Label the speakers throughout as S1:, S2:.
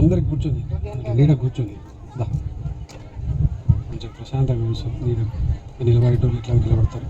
S1: అందరికి కూర్చొని నీడ కూర్చొని. దా. కొంచెం ప్రశాంతంగా కూర్చొని నీడ నిలబడేటోళ్ళు ఇట్లా నిలబడతారు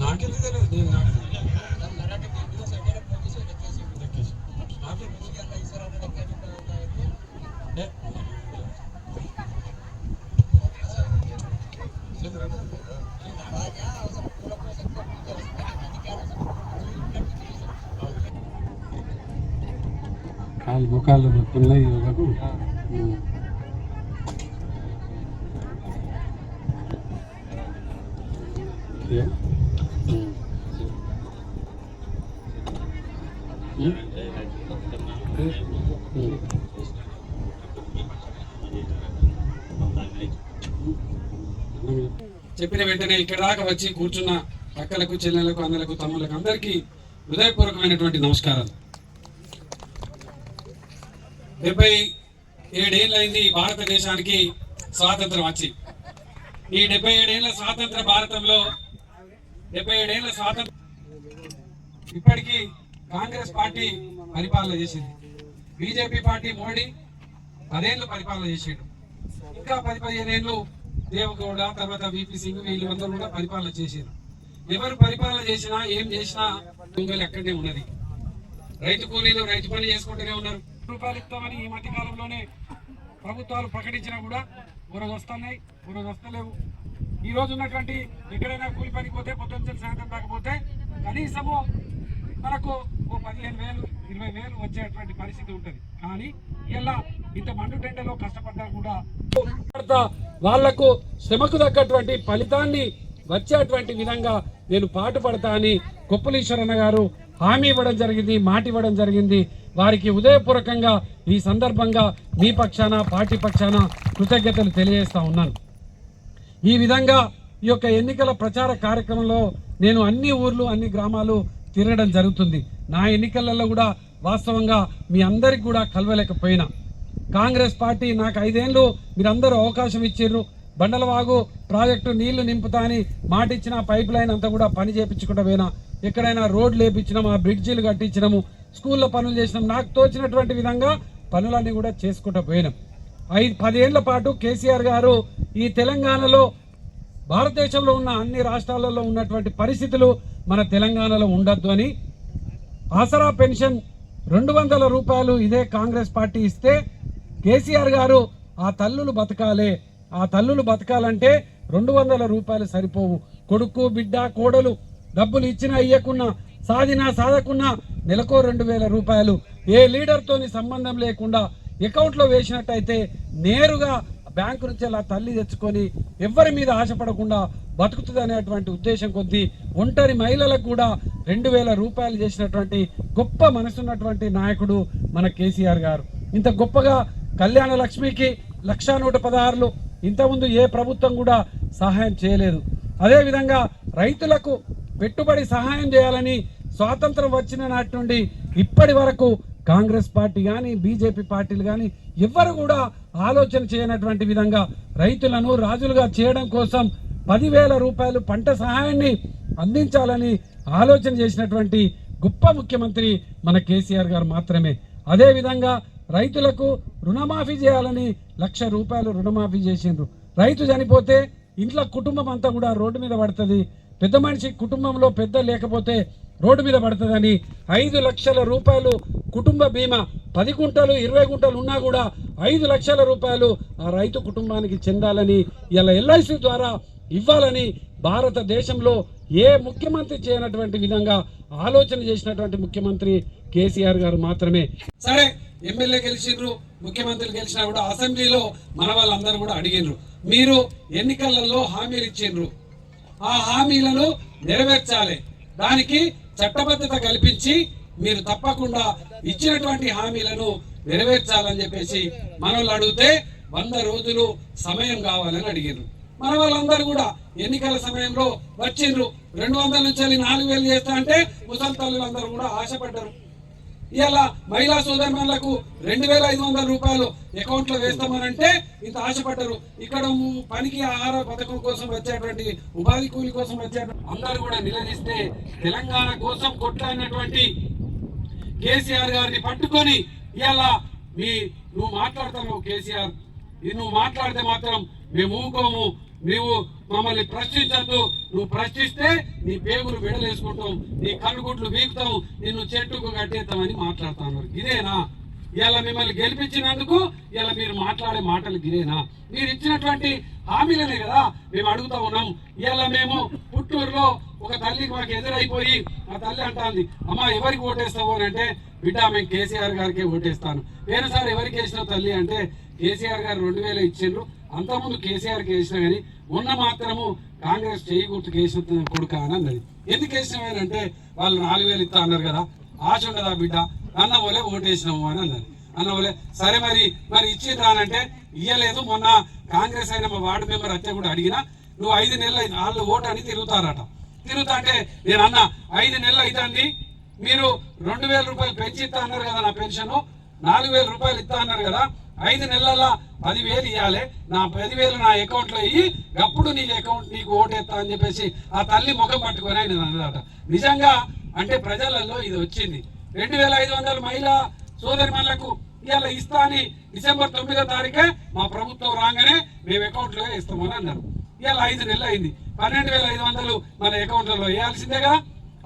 S1: నాకెళ్ళి తెలియదు? నేను నాకు ఏ, కాళ్ళు ముఖాలు నొప్పున్నాయి యోగాకు. చెప్పిన వెంటనే ఇక్కడ దాకా వచ్చి కూర్చున్న అక్కలకు చెల్లెలకు అన్నలకు తమ్ములకు అందరికీ హృదయపూర్వకమైనటువంటి నమస్కారాలు. డెబ్బై ఏడేళ్ళైంది భారతదేశానికి స్వాతంత్రం వచ్చి. ఈ డెబ్బై ఏడేళ్ళ స్వాతంత్ర భారతంలో డెబ్బై ఏడేళ్ళ స్వాతంత్ర ఇప్పటికీ కాంగ్రెస్ పార్టీ పరిపాలన చేసింది. బీజేపీ పార్టీ మోడీ పదేళ్ళు పరిపాలన చేసిండు. ఇంకా పది పదిహేనేళ్ళు దేవగౌడ తర్వాత విపి సింగ్ వీళ్ళందరూ కూడా పరిపాలన చేశారు ఎవరు పరిపాలన చేసినా ఏం చేసినా దొంగలు ఎక్కడనే ఉన్నది. రైతు కూలీలు రైతు పని చేసుకుంటూనే ఉన్నారు. రూపాయలు ఇస్తామని ఈ మధ్యకాలంలోనే ప్రభుత్వాలు ప్రకటించినా కూడా ఒక వస్తున్నాయి ఒక వస్తలేవు ఈ రోజు ఉన్నటువంటి ఎక్కడైనా కూలి పనికి పోతే పొద్దున్న సాయంత్రం కాకపోతే కనీసము మనకు ఓ పదిహేను వేలు ఇరవై వేలు వచ్చేటువంటి పరిస్థితి ఉంటుంది. కానీ ఇలా ఇంత మండు టెండలో కష్టపడ్డా కూడా వాళ్ళకు శ్రమకు తగ్గటువంటి ఫలితాన్ని వచ్చేటువంటి విధంగా నేను పాటుపడతా అని కొప్పలీశ్వరన్న గారు హామీ ఇవ్వడం జరిగింది మాట ఇవ్వడం జరిగింది. వారికి ఉదయపూర్వకంగా ఈ సందర్భంగా మీ పక్షాన పార్టీ పక్షాన కృతజ్ఞతలు తెలియజేస్తా ఉన్నాను. ఈ విధంగా ఈ యొక్క ఎన్నికల ప్రచార కార్యక్రమంలో నేను అన్ని ఊర్లు అన్ని గ్రామాలు తిరగడం జరుగుతుంది. నా ఎన్నికలలో కూడా వాస్తవంగా మీ అందరికి కూడా కలవలేకపోయినా. కాంగ్రెస్ పార్టీ నాకు ఐదేళ్ళు మీరందరూ అవకాశం ఇచ్చిర్రు. బండలవాగు ప్రాజెక్టు నీళ్ళు నింపుతా అని మాట ఇచ్చిన పైప్ లైన్ అంతా కూడా పని చేపించుకుంటూ పోయినా. ఎక్కడైనా రోడ్లు వేపించినాము ఆ బ్రిడ్జీలు కట్టించినాము స్కూల్లో పనులు చేసినాం నాకు తోచినటువంటి విధంగా పనులన్నీ కూడా చేసుకుంటూ పోయినాం. ఐదు పదేళ్ళ పాటు కేసీఆర్ గారు ఈ తెలంగాణలో భారతదేశంలో ఉన్న అన్ని రాష్ట్రాలలో ఉన్నటువంటి పరిస్థితులు మన తెలంగాణలో ఉండొద్దు అని ఆసరా పెన్షన్ రెండు వందల రూపాయలు ఇదే కాంగ్రెస్ పార్టీ ఇస్తే కేసీఆర్ గారు ఆ తల్లులు బతకాలే. ఆ తల్లులు బతకాలంటే రెండు వందల రూపాయలు సరిపోవు. కొడుకు బిడ్డ కోడలు డబ్బులు ఇచ్చినా ఇయ్యకున్నా సాధినా సాధకున్నా నెలకో రెండు వేల రూపాయలు. ఏ లీడర్తోని సంబంధం లేకుండా అకౌంట్లో వేసినట్టయితే నేరుగా బ్యాంకు నుంచి అలా తల్లి తెచ్చుకొని ఎవరి మీద ఆశపడకుండా బతుకుతుంది అనేటువంటి ఉద్దేశం కొద్దీ ఒంటరి మహిళలకు కూడా రెండు వేల రూపాయలు చేసినటువంటి గొప్ప మనసున్నటువంటి నాయకుడు మన కేసీఆర్ గారు. ఇంత గొప్పగా కళ్యాణ లక్ష్మికి లక్షా నూట పదహారులు. ఇంతకుముందు ఏ ప్రభుత్వం కూడా సహాయం చేయలేదు. అదేవిధంగా రైతులకు పెట్టుబడి సహాయం చేయాలని స్వాతంత్రం వచ్చిన నాటి నుండి ఇప్పటి వరకు కాంగ్రెస్ పార్టీ కానీ బీజేపీ పార్టీలు కానీ ఎవ్వరు కూడా ఆలోచన చేయనటువంటి విధంగా రైతులను రాజులుగా చేయడం కోసం పదివేల రూపాయలు పంట సహాయాన్ని అందించాలని ఆలోచన చేసినటువంటి గొప్ప ముఖ్యమంత్రి మన కేసీఆర్ గారు మాత్రమే. అదేవిధంగా రైతులకు రుణమాఫీ చేయాలని లక్ష రూపాయలు రుణమాఫీ చేసిండ్రు. రైతు చనిపోతే ఇంట్లో కుటుంబం అంతా కూడా రోడ్డు మీద పడుతుంది.
S2: పెద్ద మనిషి కుటుంబంలో పెద్ద లేకపోతే రోడ్డు మీద పడుతుందని ఐదు లక్షల రూపాయలు కుటుంబ బీమా పది గుంటలు ఇరవై గుంటలు ఉన్నా కూడా ఐదు లక్షల రూపాయలు ఆ రైతు కుటుంబానికి చెందాలని ఇలా ఎల్ఐసి ద్వారా ఇవ్వాలని భారతదేశంలో ఏ ముఖ్యమంత్రి చేయనటువంటి విధంగా ఆలోచన చేసినటువంటి ముఖ్యమంత్రి కేసీఆర్ గారు మాత్రమే.
S1: సరే ఎమ్మెల్యే గెలిచిండ్రు. ముఖ్యమంత్రులు గెలిచినా కూడా అసెంబ్లీలో మన వాళ్ళందరూ కూడా అడిగినరు మీరు ఎన్నికలలో హామీలు ఇచ్చిండ్రు. ఆ హామీలను నెరవేర్చాలి. దానికి చట్టబద్ధత కల్పించి మీరు తప్పకుండా ఇచ్చినటువంటి హామీలను నెరవేర్చాలని చెప్పేసి మనల్ని అడిగితే వంద రోజులు సమయం కావాలని అడిగారు మన వాళ్ళందరూ కూడా ఎన్నికల సమయంలో వచ్చిండ్రు రెండు వందల నుంచి నాలుగు వేలు చేస్తా అంటే ముసలి తల్లులందరూ కూడా ఆశపడ్డారు. ఇవాళ మహిళా సోదరులకు రెండు వేల ఐదు వందల రూపాయలు అకౌంట్లో వేస్తామనంటే ఇంత ఆశపడ్డారు. ఇక్కడ పనికి ఆహార పథకం కోసం వచ్చేటువంటి ఉపాధి కూలి కోసం వచ్చేటువంటి అందరూ కూడా నిలదీస్తే తెలంగాణ కోసం కొట్లాడినటువంటి కేసీఆర్ గారిని పట్టుకొని ఇవాళ మీ నువ్వు మాట్లాడతావు కేసీఆర్. నువ్వు మాట్లాడితే మాత్రం మేము ఊకోము నువ్వు మమ్మల్ని ప్రశ్నించద్దు. నువ్వు ప్రశ్నిస్తే నీ పేగులు విడలేసుకుంటాం నీ కన్నుగుడ్లు వీకుతాం నిన్ను చెట్టుకు కట్టేస్తామని మాట్లాడుతున్నారు ఇదేనా ఇలా మిమ్మల్ని గెలిపించినందుకు ఇలా మీరు మాట్లాడే మాటలు గిరేనా? మీరు ఇచ్చినటువంటి హామీలనే కదా మేము అడుగుతా ఉన్నాం. ఇలా మేము పుట్టూరులో ఒక తల్లికి మాకు ఎదురైపోయి ఆ తల్లి అంటాంది అమ్మా ఎవరికి ఓటేస్తావు? అని అంటే బిడ్డ మేము కేసీఆర్ గారికి ఓటేస్తాను. వేరే సార్ ఎవరికి వేసిన తల్లి అంటే కేసీఆర్ గారు రెండు వేలు ఇచ్చిండ్రు. అంతకుముందు కేసీఆర్ వేసిన కానీ ఉన్న మాత్రము కాంగ్రెస్ చేయి గుర్తుకు వేసిన కొడుక అని అన్నది. ఎందుకు వేసినవేనంటే వాళ్ళు నాలుగు వేలు ఇస్తా అన్నారు కదా ఆశ ఉండదా బిడ్డ? అన్న పోలే ఓటేసినాము అని అన్నారు అన్న పోలే సరే మరి మరి ఇచ్చిండ్రా అని అంటే ఇయ్యలేదు. మొన్న కాంగ్రెస్ అయిన మా వార్డు మెంబర్ అత్తే కూడా అడిగినా నువ్వు ఐదు నెలలు అయింది వాళ్ళు ఓటు అని తిరుగుతారట. తిరుగుతా అంటే నేను అన్న ఐదు నెలలు అవుతుంది మీరు రెండు వేల రూపాయలు పెంచి ఇస్తా అన్నారు కదా నా పెన్షన్. నాలుగు వేల రూపాయలు ఇస్తా అన్నారు కదా ఐదు నెలల పదివేలు ఇవ్వాలి నా పదివేలు నా అకౌంట్లో ఇయ్యి అప్పుడు నీ అకౌంట్ నీకు ఓటేస్తా అని చెప్పేసి ఆ తల్లి ముఖం పట్టుకొని ఆయన అన్నమాట నిజంగా అంటే ప్రజలలో ఇది వచ్చింది. రెండు వేల ఐదు వందల మహిళా సోదరిమణులకు ఇవాళ ఇస్తా అని డిసెంబర్ తొమ్మిదో తారీఖే మా ప్రభుత్వం రాగానే మేము అకౌంట్లో ఇస్తామని అన్నారు. ఇవాళ ఐదు నెలలు అయింది. పన్నెండు వేల ఐదు వందలు మన అకౌంట్లలో వేయాల్సిందేగా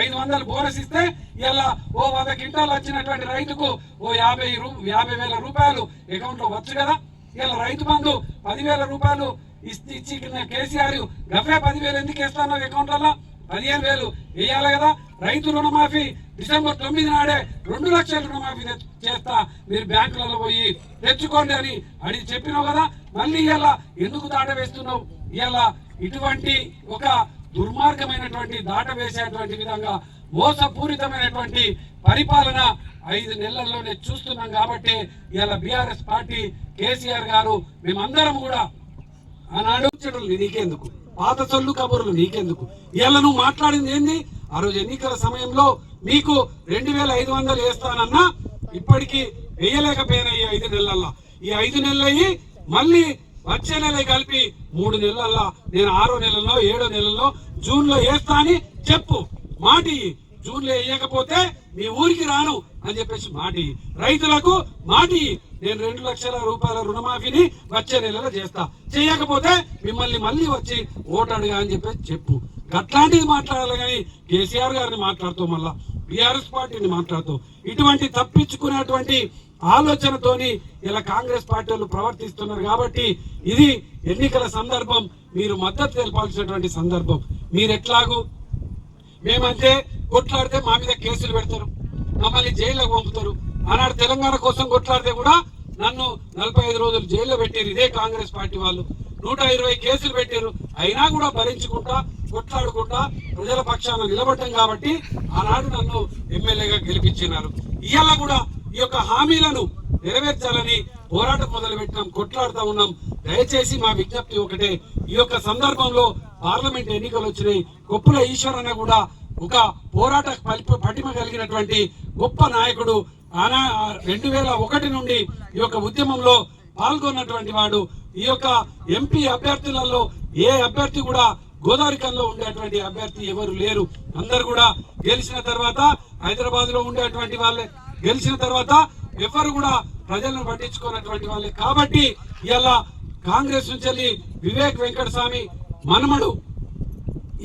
S1: ఐదు వందలు బోనస్ ఇస్తే ఇలా ఓ వంద క్వింటాలు వచ్చినటువంటి రైతుకు ఓ యాభై రూ యాభై వేల రూపాయలు అకౌంట్లో వచ్చు కదా? ఇలా రైతు బంధు పదివేల రూపాయలు ఇచ్చి ఇచ్చి కేసీఆర్ గఫే పదివేలు ఎందుకు వేస్తాను అకౌంట్లలో? పదిహేను వేలు వేయాలి కదా? రైతు రుణమాఫీ డిసెంబర్ తొమ్మిది నాడే రెండు లక్షల రుణమాఫీ చేస్తా మీరు బ్యాంకులలో పోయి తెచ్చుకోండి అని అని చెప్పినావు కదా? మళ్ళీ ఇలా ఎందుకు దాట వేస్తున్నావు? ఇలా ఇటువంటి ఒక దుర్మార్గమైనటువంటి దాట వేసేటువంటి విధంగా మోసపూరితమైనటువంటి పరిపాలన ఐదు నెలల్లోనే చూస్తున్నాం కాబట్టి ఇలా బీఆర్ఎస్ పార్టీ కేసీఆర్ గారు మేమందరం కూడా ఆనాడు చెడులు నీకెందుకు? పాత చల్లు కబుర్లు నీకెందుకు? ఇలా నువ్వు మాట్లాడింది ఏంది? ఆ రోజు ఎన్నికల సమయంలో మీకు రెండు వేల ఐదు వందలు వేస్తానన్నా ఇప్పటికీ వేయలేకపోయినా ఈ ఐదు నెలల్లో. ఈ ఐదు నెలలయ్యి మళ్ళీ వచ్చే నెల కలిపి మూడు నెలల్లో నేను ఆరో నెలలో ఏడో నెలలో జూన్లో వేస్తా అని చెప్పు. మాటి జూన్లో వేయకపోతే మీ ఊరికి రాను అని చెప్పేసి మాటి రైతులకు మాటి నేను రెండు లక్షల రూపాయల రుణమాఫీని వచ్చే నెలలో చేస్తా. చేయకపోతే మిమ్మల్ని మళ్ళీ వచ్చి ఓటు అడుగా అని చెప్పేసి చెప్పు. అట్లాంటిది మాట్లాడాలి కానీ కేసీఆర్ గారిని మాట్లాడుతూ మళ్ళా బీఆర్ఎస్ పార్టీని మాట్లాడుతూ. ఇటువంటి తప్పించుకునేటువంటి ఆలోచనతోని ఇలా కాంగ్రెస్ పార్టీ వాళ్ళు ప్రవర్తిస్తున్నారు కాబట్టి ఇది ఎన్నికల సందర్భం మీరు మద్దతు తెలపాల్సినటువంటి సందర్భం. మీరు ఎట్లాగూ మేమంతే కొట్లాడితే మా మీద కేసులు పెడతారు మమ్మల్ని జైల్లోకి పంపుతారు. ఆనాడు తెలంగాణ కోసం కొట్లాడితే కూడా నన్ను నలభై ఐదు రోజులు జైల్లో పెట్టారు ఇదే కాంగ్రెస్ పార్టీ వాళ్ళు. నూట ఇరవై కేసులు పెట్టారు. అయినా కూడా భరించుకుంటా కొట్లాడుకుంటా ప్రజల పక్షాన నిలబడ్డం కాబట్టి ఆనాడు నన్ను ఎమ్మెల్యేగా గెలిపించినారు. ఇవాళ కూడా ఈ యొక్క హామీలను నెరవేర్చాలని పోరాటం మొదలు పెట్టినాం కొట్లాడుతూ ఉన్నాం. దయచేసి మా విజ్ఞప్తి ఒకటే ఈ యొక్క సందర్భంలో పార్లమెంట్ ఎన్నికలు వచ్చినాయి. కొప్పుల ఈశ్వరన్న కూడా ఒక పోరాట పలి- పటిమ కలిగినటువంటి గొప్ప నాయకుడు. ఆనా రెండు వేల ఒకటి నుండి ఈ యొక్క ఉద్యమంలో పాల్గొన్నటువంటి వాడు. ఈ యొక్క ఎంపీ అభ్యర్థులలో ఏ అభ్యర్థి కూడా గోదావరికంలో ఉండేటువంటి అభ్యర్థి ఎవరు లేరు. అందరు కూడా గెలిచిన తర్వాత హైదరాబాద్లో ఉండేటువంటి వాళ్ళే. గెలిచిన తర్వాత ఎవరు కూడా ప్రజలను పట్టించుకున్నటువంటి వాళ్ళే. కాబట్టి ఇలా కాంగ్రెస్ నుంచి వెళ్ళి వివేక్ వెంకటస్వామి మనమడు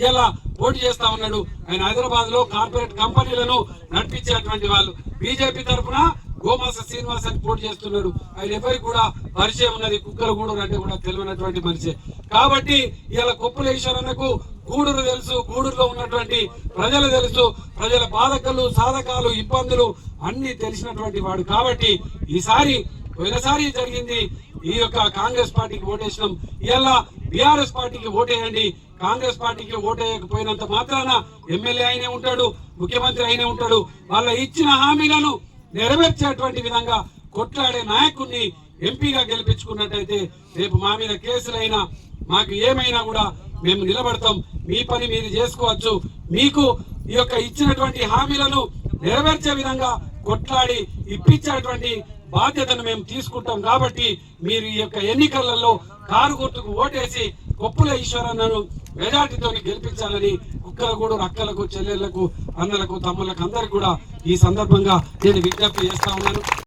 S1: ఇలా పోటీ చేస్తా ఉన్నాడు. ఆయన హైదరాబాద్లో కార్పొరేట్ కంపెనీలను నడిపించేటువంటి వాళ్ళు. బీజేపీ తరఫున గోమాస శ్రీనివాస్ అని పోటీ చేస్తున్నాడు. ఆయన ఎవరికి కూడా పరిచయం ఉన్నది కుక్కల కూడా అంటే కూడా తెలియనటువంటి మనిషి కాబట్టి ఇలా కొప్పులేశ్వరన్నకు గూడూరు తెలుసు గూడూరులో ఉన్నటువంటి ప్రజలు తెలుసు. ప్రజల బాధకలు సాధకాలు ఇబ్బందులు అన్ని తెలిసినటువంటి వాడు. కాబట్టి ఈసారి పోయినసారి జరిగింది ఈ యొక్క కాంగ్రెస్ పార్టీకి ఓటేసినాం. ఇలా బీఆర్ఎస్ పార్టీకి ఓటేయండి. కాంగ్రెస్ పార్టీకి ఓటేయకపోయినంత మాత్రాన ఎమ్మెల్యే అయినే ఉంటాడు ముఖ్యమంత్రి అయినే ఉంటాడు. వాళ్ళ ఇచ్చిన హామీలను నెరవేర్చేటువంటి విధంగా కొట్లాడే నాయకుడిని ఎంపీగా గెలిపించుకున్నట్టయితే రేపు మా మీద కేసులైనా మాకు ఏమైనా కూడా మేము నిలబడతాం. మీ పని మీరు చేసుకోవచ్చు. మీకు ఈ యొక్క ఇచ్చినటువంటి హామీలను నెరవేర్చే విధంగా కొట్లాడి ఇప్పించేటువంటి బాధ్యతను మేము తీసుకుంటాం కాబట్టి మీరు ఈ యొక్క ఎన్నికలలో కారు గుర్తుకు ఓటేసి కొప్పుల ఈశ్వరన్నను మెజార్టీతో గెలిపించాలని కుక్కలగూడు అక్కలకు చెల్లెళ్ళకు అన్నలకు తమ్ములకు అందరికి కూడా ఈ సందర్భంగా నేను విజ్ఞప్తి చేస్తా ఉన్నాను.